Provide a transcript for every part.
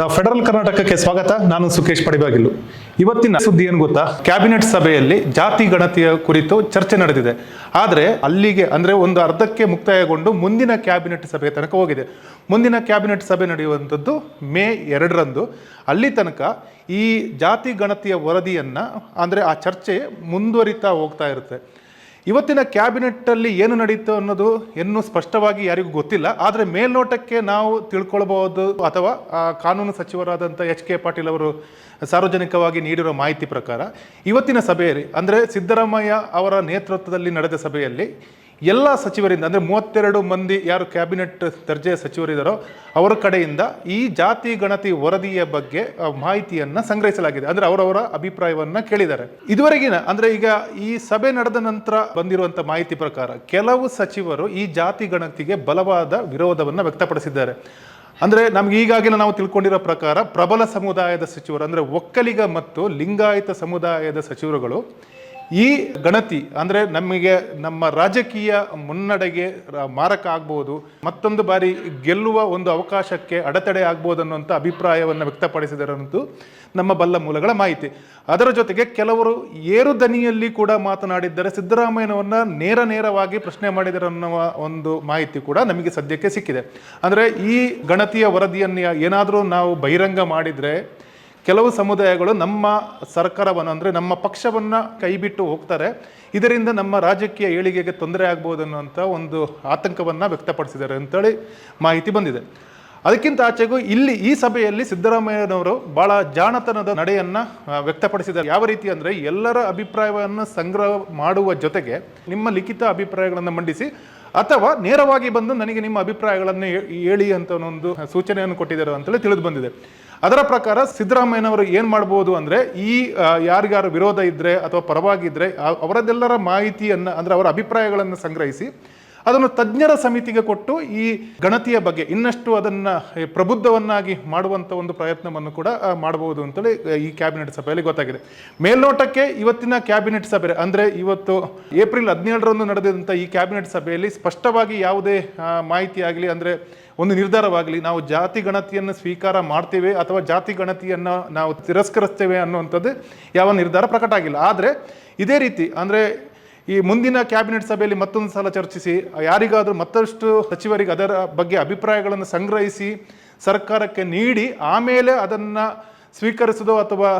The federal ಕರ್ನಾಟಕಕ್ಕೆ ಸ್ವಾಗತ. ನಾನು ಸುಖೇಶ್ ಪಡಿಬಾಗಿಲು. ಇವತ್ತಿನ ಸುದ್ದಿ ಏನು ಗೊತ್ತಾ? ಕ್ಯಾಬಿನೆಟ್ ಸಭೆಯಲ್ಲಿ ಜಾತಿ, ಗಣತಿಯ ಕುರಿತು ಚರ್ಚೆ ನಡೆದಿದೆ. ಆದರೆ ಅಲ್ಲಿಗೆ ಅಂದರೆ ಒಂದು ಅರ್ಧಕ್ಕೆ ಮುಕ್ತಾಯಗೊಂಡು ಮುಂದಿನ ಕ್ಯಾಬಿನೆಟ್ ಸಭೆ ತನಕ ಹೋಗಿದೆ. ಮುಂದಿನ ಕ್ಯಾಬಿನೆಟ್ ಸಭೆ ನಡೆಯುವಂಥದ್ದು ಮೇ ಎರಡರಂದು. ಅಲ್ಲಿ ತನಕ ಈ ಜಾತಿ, ಗಣತಿಯ ವರದಿಯನ್ನು ಅಂದರೆ ಆ ಚರ್ಚೆ ಮುಂದುವರಿತಾ ಹೋಗ್ತಾ ಇರುತ್ತೆ. ಇವತ್ತಿನ ಕ್ಯಾಬಿನೆಟ್ಟಲ್ಲಿ ಏನು ನಡೀತು ಅನ್ನೋದು ಇನ್ನೂ ಸ್ಪಷ್ಟವಾಗಿ ಯಾರಿಗೂ ಗೊತ್ತಿಲ್ಲ. ಆದರೆ ಮೇಲ್ನೋಟಕ್ಕೆ ನಾವು ತಿಳ್ಕೊಳ್ಬಹುದು ಅಥವಾ ಕಾನೂನು ಸಚಿವರಾದಂಥ ಎಚ್ ಕೆ ಪಾಟೀಲ್ ಅವರು ಸಾರ್ವಜನಿಕವಾಗಿ ನೀಡಿರೋ ಮಾಹಿತಿ ಪ್ರಕಾರ, ಇವತ್ತಿನ ಸಭೆಯಲ್ಲಿ, ಅಂದರೆ ಸಿದ್ದರಾಮಯ್ಯ ಅವರ ನೇತೃತ್ವದಲ್ಲಿ ನಡೆದ ಸಭೆಯಲ್ಲಿ ಎಲ್ಲ ಸಚಿವರಿಂದ, ಅಂದರೆ ಮೂವತ್ತೆರಡು ಮಂದಿ ಯಾರು ಕ್ಯಾಬಿನೆಟ್ ದರ್ಜೆಯ ಸಚಿವರಿದ್ದಾರೋ ಅವರ ಕಡೆಯಿಂದ ಈ ಜಾತಿ ಗಣತಿ ವರದಿಯ ಬಗ್ಗೆ ಮಾಹಿತಿಯನ್ನು ಸಂಗ್ರಹಿಸಲಾಗಿದೆ. ಅಂದರೆ ಅವರವರ ಅಭಿಪ್ರಾಯವನ್ನು ಕೇಳಿದ್ದಾರೆ. ಇದುವರೆಗಿನ, ಅಂದರೆ ಈಗ ಈ ಸಭೆ ನಡೆದ ನಂತರ ಬಂದಿರುವಂಥ ಮಾಹಿತಿ ಪ್ರಕಾರ, ಕೆಲವು ಸಚಿವರು ಈ ಜಾತಿ ಗಣತಿಗೆ ಬಲವಾದ ವಿರೋಧವನ್ನು ವ್ಯಕ್ತಪಡಿಸಿದ್ದಾರೆ. ಅಂದರೆ ನಮ್ಗೆ ಈಗಾಗಲೇ ನಾವು ತಿಳ್ಕೊಂಡಿರೋ ಪ್ರಕಾರ, ಪ್ರಬಲ ಸಮುದಾಯದ ಸಚಿವರು, ಅಂದರೆ ಒಕ್ಕಲಿಗ ಮತ್ತು ಲಿಂಗಾಯತ ಸಮುದಾಯದ ಸಚಿವರುಗಳು ಈ ಗಣತಿ ಅಂದರೆ ನಮಗೆ ನಮ್ಮ ರಾಜಕೀಯ ಮುನ್ನಡೆಗೆ ಮಾರಕ ಆಗ್ಬೋದು, ಮತ್ತೊಂದು ಬಾರಿ ಗೆಲ್ಲುವ ಒಂದು ಅವಕಾಶಕ್ಕೆ ಅಡೆತಡೆ ಆಗ್ಬೋದು ಅನ್ನುವಂಥ ಅಭಿಪ್ರಾಯವನ್ನು ವ್ಯಕ್ತಪಡಿಸಿದರಂತು ನಮ್ಮ ಬಲ್ಲ ಮೂಲಗಳ ಮಾಹಿತಿ. ಅದರ ಜೊತೆಗೆ ಕೆಲವರು ಏರು ದನಿಯಲ್ಲಿ ಕೂಡ ಮಾತನಾಡಿದ್ದಾರೆ ಸಿದ್ದರಾಮಯ್ಯನವರನ್ನ ನೇರ ನೇರವಾಗಿ ಪ್ರಶ್ನೆ ಮಾಡಿದ್ದಾರೆ ಅನ್ನುವ ಒಂದು ಮಾಹಿತಿ ಕೂಡ ನಮಗೆ ಸದ್ಯಕ್ಕೆ ಸಿಕ್ಕಿದೆ. ಅಂದರೆ ಈ ಗಣತಿಯ ವರದಿಯನ್ನು ಏನಾದರೂ ನಾವು ಬಹಿರಂಗ ಮಾಡಿದರೆ ಕೆಲವು ಸಮುದಾಯಗಳು ನಮ್ಮ ಸರ್ಕಾರವನ್ನು ಅಂದರೆ ನಮ್ಮ ಪಕ್ಷವನ್ನು ಕೈಬಿಟ್ಟು ಹೋಗ್ತಾರೆ. ಇದರಿಂದ ನಮ್ಮ ರಾಜಕೀಯ ಏಳಿಗೆಗೆ ತೊಂದರೆ ಆಗ್ಬೋದು ಅನ್ನುವಂಥ ಒಂದು ಆತಂಕವನ್ನು ವ್ಯಕ್ತಪಡಿಸಿದ್ದಾರೆ ಅಂತೇಳಿ ಮಾಹಿತಿ ಬಂದಿದೆ. ಅದಕ್ಕಿಂತ ಆಚೆಗೂ ಇಲ್ಲಿ ಈ ಸಭೆಯಲ್ಲಿ ಸಿದ್ದರಾಮಯ್ಯನವರು ಬಹಳ ಜಾಣತನದ ನಡೆಯನ್ನು ವ್ಯಕ್ತಪಡಿಸಿದ್ದಾರೆ. ಯಾವ ರೀತಿ ಅಂದರೆ ಎಲ್ಲರ ಅಭಿಪ್ರಾಯವನ್ನು ಸಂಗ್ರಹ ಮಾಡುವ ಜೊತೆಗೆ ನಿಮ್ಮ ಲಿಖಿತ ಅಭಿಪ್ರಾಯಗಳನ್ನು ಮಂಡಿಸಿ, ಅಥವಾ ನೇರವಾಗಿ ಬಂದು ನನಗೆ ನಿಮ್ಮ ಅಭಿಪ್ರಾಯಗಳನ್ನು ಹೇಳಿ ಅಂತ ಒಂದು ಸೂಚನೆಯನ್ನು ಕೊಟ್ಟಿದ್ದಾರೆ ಅಂತೇಳಿ ತಿಳಿದು ಬಂದಿದೆ. ಅದರ ಪ್ರಕಾರ ಸಿದ್ದರಾಮಯ್ಯನವರು ಏನು ಮಾಡ್ಬೋದು ಅಂದರೆ ಈ ಯಾರಿಗಾರು ವಿರೋಧ ಇದ್ದರೆ ಅಥವಾ ಪರವಾಗಿದ್ದರೆ ಅವರದೆಲ್ಲರ ಮಾಹಿತಿಯನ್ನು ಅಂದರೆ ಅವರ ಅಭಿಪ್ರಾಯಗಳನ್ನು ಸಂಗ್ರಹಿಸಿ ಅದನ್ನು ತಜ್ಞರ ಸಮಿತಿಗೆ ಕೊಟ್ಟು ಈ ಗಣತಿಯ ಬಗ್ಗೆ ಇನ್ನಷ್ಟು ಅದನ್ನು ಪ್ರಬುದ್ಧವನ್ನಾಗಿ ಮಾಡುವಂಥ ಒಂದು ಪ್ರಯತ್ನವನ್ನು ಕೂಡ ಮಾಡಬಹುದು ಅಂತೇಳಿ ಈ ಕ್ಯಾಬಿನೆಟ್ ಸಭೆಯಲ್ಲಿ ಗೊತ್ತಾಗಿದೆ. ಮೇಲ್ನೋಟಕ್ಕೆ ಇವತ್ತಿನ ಕ್ಯಾಬಿನೆಟ್ ಸಭೆ, ಅಂದರೆ ಇವತ್ತು ಏಪ್ರಿಲ್ ಹದಿನೇಳರಂದು ನಡೆದಂಥ ಈ ಕ್ಯಾಬಿನೆಟ್ ಸಭೆಯಲ್ಲಿ ಸ್ಪಷ್ಟವಾಗಿ ಯಾವುದೇ ಮಾಹಿತಿ ಆಗಲಿ, ಅಂದರೆ ಒಂದು ನಿರ್ಧಾರವಾಗಲಿ, ನಾವು ಜಾತಿ ಗಣತಿಯನ್ನು ಸ್ವೀಕಾರ ಮಾಡ್ತೇವೆ ಅಥವಾ ಜಾತಿ ಗಣತಿಯನ್ನು ನಾವು ತಿರಸ್ಕರಿಸ್ತೇವೆ ಅನ್ನುವಂಥದ್ದು ಯಾವ ನಿರ್ಧಾರ ಪ್ರಕಟ ಆಗಿಲ್ಲ. ಆದರೆ ಇದೇ ರೀತಿ, ಅಂದರೆ ಈ ಮುಂದಿನ ಕ್ಯಾಬಿನೆಟ್ ಸಭೆಯಲ್ಲಿ ಮತ್ತೊಂದು ಸಲ ಚರ್ಚಿಸಿ, ಯಾರಿಗಾದರೂ ಮತ್ತಷ್ಟು ಸಚಿವರಿಗೆ ಅದರ ಬಗ್ಗೆ ಅಭಿಪ್ರಾಯಗಳನ್ನು ಸಂಗ್ರಹಿಸಿ ಸರ್ಕಾರಕ್ಕೆ ನೀಡಿ, ಆಮೇಲೆ ಅದನ್ನು ಸ್ವೀಕರಿಸುವುದು ಅಥವಾ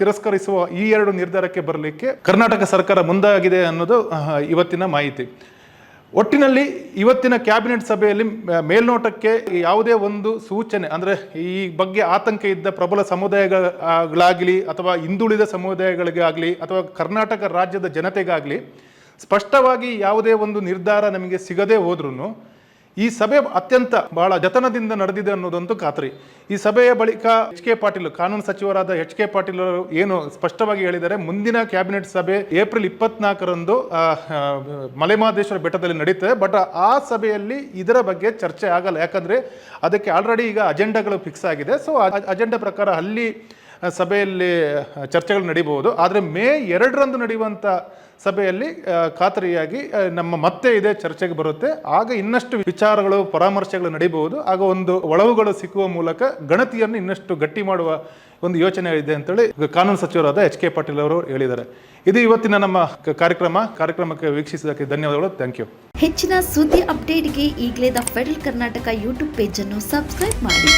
ತಿರಸ್ಕರಿಸುವ ಈ ಎರಡು ನಿರ್ಧಾರಕ್ಕೆ ಬರಲಿಕ್ಕೆ ಕರ್ನಾಟಕ ಸರ್ಕಾರ ಮುಂದಾಗಿದೆ ಅನ್ನೋದು ಇವತ್ತಿನ ಮಾಹಿತಿ. ಒಟ್ಟಿನಲ್ಲಿ ಇವತ್ತಿನ ಕ್ಯಾಬಿನೆಟ್ ಸಭೆಯಲ್ಲಿ ಮೇಲ್ನೋಟಕ್ಕೆ ಯಾವುದೇ ಒಂದು ಸೂಚನೆ, ಅಂದರೆ ಈ ಬಗ್ಗೆ ಆತಂಕ ಇದ್ದ ಪ್ರಬಲ ಸಮುದಾಯಗಳಾಗಲಿ ಅಥವಾ ಹಿಂದುಳಿದ ಸಮುದಾಯಗಳಿಗಾಗಲಿ ಅಥವಾ ಕರ್ನಾಟಕ ರಾಜ್ಯದ ಜನತೆಗಾಗಲಿ, ಸ್ಪಷ್ಟವಾಗಿ ಯಾವುದೇ ಒಂದು ನಿರ್ಧಾರ ನಮಗೆ ಸಿಗದೇ ಹೋದ್ರೂ ಈ ಸಭೆ ಅತ್ಯಂತ ಬಹಳ ಜತನದಿಂದ ನಡೆದಿದೆ ಅನ್ನೋದಂತೂ ಖಾತ್ರಿ. ಈ ಸಭೆಯ ಬಳಿಕ ಎಚ್ ಕೆ ಪಾಟೀಲ್, ಕಾನೂನು ಸಚಿವರಾದ ಎಚ್ ಕೆ ಪಾಟೀಲ್ ಅವರು ಏನು ಸ್ಪಷ್ಟವಾಗಿ ಹೇಳಿದ್ದಾರೆ, ಮುಂದಿನ ಕ್ಯಾಬಿನೆಟ್ ಸಭೆ ಏಪ್ರಿಲ್ ಇಪ್ಪತ್ನಾಲ್ಕರಂದು ಮಲೆಮಹದೇಶ್ವರ ಬೆಟ್ಟದಲ್ಲಿ ನಡೀತದೆ. ಬಟ್ ಆ ಸಭೆಯಲ್ಲಿ ಇದರ ಬಗ್ಗೆ ಚರ್ಚೆ ಆಗಲ್ಲ. ಯಾಕಂದ್ರೆ ಅದಕ್ಕೆ ಆಲ್ರೆಡಿ ಈಗ ಅಜೆಂಡಾಗಳು ಫಿಕ್ಸ್ ಆಗಿದೆ. ಸೊ ಅಜೆಂಡಾ ಪ್ರಕಾರ ಅಲ್ಲಿ ಸಭೆಯಲ್ಲಿ ಚರ್ಚೆಗಳು ನಡೀಬಹುದು. ಆದರೆ ಮೇ ಎರಡರಂದು ನಡೆಯುವಂಥ ಸಭೆಯಲ್ಲಿ ಖಾತರಿಯಾಗಿ ನಮ್ಮ ಮತ್ತೆ ಇದೇ ಚರ್ಚೆಗೆ ಬರುತ್ತೆ. ಆಗ ಇನ್ನಷ್ಟು ವಿಚಾರಗಳು, ಪರಾಮರ್ಶೆಗಳು ನಡೀಬಹುದು. ಆಗ ಒಂದು ಒಳವುಗಳು ಸಿಕ್ಕುವ ಮೂಲಕ ಗಣತಿಯನ್ನು ಇನ್ನಷ್ಟು ಗಟ್ಟಿ ಮಾಡುವ ಒಂದು ಯೋಚನೆ ಇದೆ ಅಂತೇಳಿ ಕಾನೂನು ಸಚಿವರಾದ ಎಚ್ ಕೆ ಪಾಟೀಲ್ ಅವರು ಹೇಳಿದ್ದಾರೆ. ಇದು ಇವತ್ತಿನ ನಮ್ಮ ಕಾರ್ಯಕ್ರಮ. ಕಾರ್ಯಕ್ರಮಕ್ಕೆ ವೀಕ್ಷಿಸಿದಕ್ಕೆ ಧನ್ಯವಾದಗಳು. Thank you. ಹೆಚ್ಚಿನ ಸುದ್ದಿ ಅಪ್ಡೇಟ್ಗೆ ಈಗಲೇ ದ ಫೆಡರಲ್ ಕರ್ನಾಟಕ ಯೂಟ್ಯೂಬ್ ಅನ್ನು ಸಬ್ಸ್ಕ್ರೈಬ್ ಮಾಡಿ.